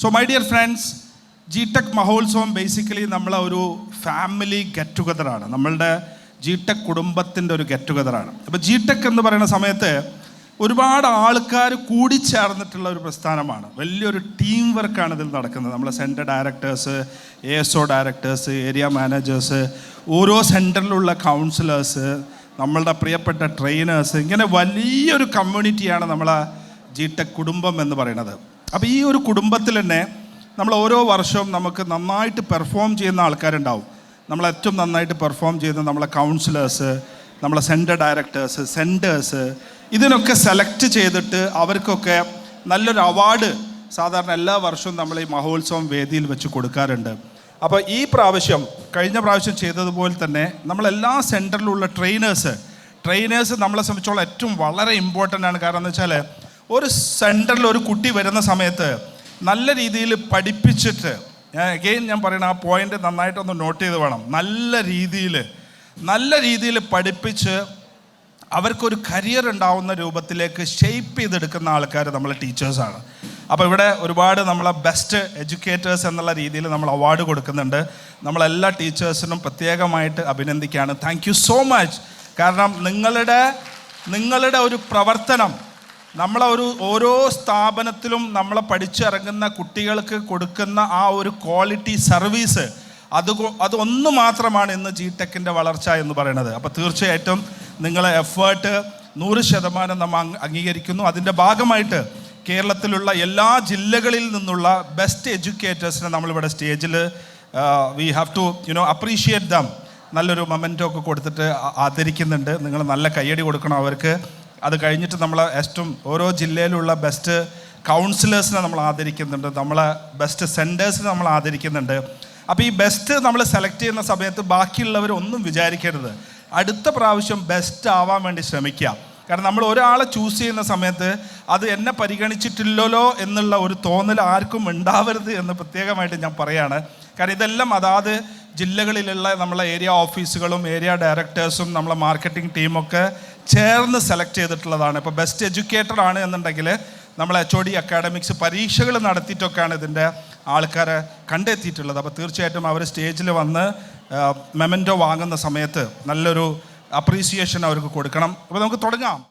So my dear friends G Tech മഹോത്സവം basically നമ്മളെ ഒരു ഫാമിലി ഗെറ്റ് ടുഗദറാണ് നമ്മളുടെ ജി ടെക് കുടുംബത്തിന്റെ ഒരു ഗെറ്റ് ടുഗദറാണ് അപ്പോൾ ജി ടെക് എന്ന് പറയുന്ന സമയത്ത് ഒരുപാട് ആൾക്കാർ കൂടിച്ചേർന്നിട്ടുള്ള ഒരു പ്രസ്ഥാനമാണ്. വലിയൊരു ടീം വർക്കാണ് ഇതിൽ നടക്കുന്നത്. നമ്മളെ centre directors A S O directors area managers ഓരോ സെന്ററിലുള്ള കൗൺസിലേഴ്സ് നമ്മളുടെ പ്രിയപ്പെട്ട ട്രെയിനേഴ്സ് ഇങ്ങനെ വലിയൊരു കമ്മ്യൂണിറ്റിയാണ് നമ്മളെ ജി ടെക് കുടുംബം എന്ന് പറയുന്നത്. അപ്പോൾ ഈ ഒരു കുടുംബത്തിൽ തന്നെ നമ്മൾ ഓരോ വർഷവും നമുക്ക് നന്നായിട്ട് പെർഫോം ചെയ്യുന്ന ആൾക്കാരുണ്ടാവും. നമ്മൾ ഏറ്റവും നന്നായിട്ട് പെർഫോം ചെയ്യുന്ന നമ്മളെ കൗൺസിലേഴ്സ് നമ്മളെ സെന്റർ ഡയറക്ടേഴ്സ് സെന്റേഴ്സ് ഇതിനൊക്കെ സെലക്ട് ചെയ്തിട്ട് അവർക്കൊക്കെ നല്ലൊരു അവാർഡ് സാധാരണ എല്ലാ വർഷവും നമ്മൾ ഈ മഹോത്സവം വേദിയിൽ വെച്ച് കൊടുക്കാറുണ്ട്. അപ്പോൾ ഈ പ്രാവശ്യം കഴിഞ്ഞ പ്രാവശ്യം ചെയ്തതുപോലെ തന്നെ നമ്മളെല്ലാ സെന്ററിലുള്ള ട്രെയിനേഴ്സ് ട്രെയിനേഴ്സ് നമ്മളെ സംബന്ധിച്ചോളം ഏറ്റവും വളരെ ഇമ്പോർട്ടന്റ് ആണ്. കാരണം എന്ന് വെച്ചാൽ ഒരു സെന്ററിൽ ഒരു കുട്ടി വരുന്ന സമയത്ത് നല്ല രീതിയിൽ പഠിപ്പിച്ചിട്ട് ഞാൻ അഗെയിൻ ഞാൻ പറയണ ആ പോയിന്റ് നന്നായിട്ടൊന്ന് നോട്ട് ചെയ്ത് വേണം. നല്ല രീതിയിൽ നല്ല രീതിയിൽ പഠിപ്പിച്ച് അവർക്കൊരു കരിയർ ഉണ്ടാവുന്ന രൂപത്തിലേക്ക് ഷെയ്പ്പ് ചെയ്തെടുക്കുന്ന ആൾക്കാർ നമ്മളെ ടീച്ചേഴ്സാണ് അപ്പോൾ ഇവിടെ ഒരുപാട് നമ്മളെ ബെസ്റ്റ് എഡ്യൂക്കേറ്റേഴ്സ് എന്നുള്ള രീതിയിൽ നമ്മൾ അവാർഡ് കൊടുക്കുന്നുണ്ട്. നമ്മളെല്ലാ ടീച്ചേഴ്സിനും പ്രത്യേകമായിട്ട് അഭിനന്ദിക്കുകയാണ്. താങ്ക് സോ മച്ച് കാരണം നിങ്ങളുടെ നിങ്ങളുടെ ഒരു പ്രവർത്തനം നമ്മളെ ഒരു ഓരോ സ്ഥാപനത്തിലും നമ്മളെ പഠിച്ചിറങ്ങുന്ന കുട്ടികൾക്ക് കൊടുക്കുന്ന ആ ഒരു ക്വാളിറ്റി സർവീസ് അത് അതൊന്ന് മാത്രമാണ് ഇന്ന് ജി ടെക്കിന്റെ വളർച്ച എന്ന് പറയുന്നത്. അപ്പോൾ തീർച്ചയായിട്ടും നിങ്ങളെ എഫേർട്ട് നൂറ് ശതമാനം നമ്മൾ അംഗീകരിക്കുന്നു. അതിന്റെ ഭാഗമായിട്ട് കേരളത്തിലുള്ള എല്ലാ ജില്ലകളിൽ നിന്നുള്ള ബെസ്റ്റ് എഡ്യൂക്കേറ്റേഴ്സിനെ നമ്മളിവിടെ സ്റ്റേജിൽ we have to you know appreciate them നല്ലൊരു മൊമെന്റോ ഒക്കെ കൊടുത്തിട്ട് ആദരിക്കുന്നുണ്ട്. നിങ്ങൾ നല്ല കയ്യടി കൊടുക്കണം അവർക്ക്. അത് കഴിഞ്ഞിട്ട് നമ്മൾ ഏറ്റവും ഓരോ ജില്ലയിലുള്ള ബെസ്റ്റ് കൗൺസിലേഴ്സിനെ നമ്മൾ ആദരിക്കുന്നുണ്ട്. നമ്മളെ ബെസ്റ്റ് സെന്റേഴ്സിനെ നമ്മൾ ആദരിക്കുന്നുണ്ട്. അപ്പോൾ ഈ ബെസ്റ്റ് നമ്മൾ സെലക്ട് ചെയ്യുന്ന സമയത്ത് ബാക്കിയുള്ളവരൊന്നും വിചാരിക്കരുത്. അടുത്ത പ്രാവശ്യം ബെസ്റ്റ് ആവാൻ വേണ്ടി ശ്രമിക്കുക. കാരണം നമ്മൾ ഒരാളെ ചൂസ് ചെയ്യുന്ന സമയത്ത് അത് എന്നെ പരിഗണിച്ചിട്ടില്ലല്ലോ എന്നുള്ള ഒരു തോന്നൽ ആർക്കും ഉണ്ടാവരുത് എന്ന് പ്രത്യേകമായിട്ട് ഞാൻ പറയാണ്. കാരണം ഇതെല്ലാം അതാത് ജില്ലകളിലുള്ള നമ്മളെ ഏരിയ ഓഫീസുകളും ഏരിയ ഡയറക്ടേഴ്സും നമ്മളെ മാർക്കറ്റിംഗ് ടീമൊക്കെ ചേർന്ന് സെലക്ട് ചെയ്തിട്ടുള്ളതാണ്. ഇപ്പോൾ ബെസ്റ്റ് എഡ്യൂക്കേറ്റർ ആണ് എന്നുണ്ടെങ്കിൽ നമ്മൾ എച്ച് ഒ ഡി അക്കാഡമിക്സ് പരീക്ഷകൾ നടത്തിയിട്ടൊക്കെയാണ് ഇതിന്റെ ആൾക്കാരെ കണ്ടെത്തിയിട്ടുള്ളത്. അപ്പോൾ തീർച്ചയായിട്ടും അവർ സ്റ്റേജിൽ വന്ന് മെമന്റോ വാങ്ങുന്ന സമയത്ത് നല്ലൊരു അപ്രീസിയേഷൻ അവർക്ക് കൊടുക്കണം. അപ്പോൾ നമുക്ക് തുടങ്ങാം.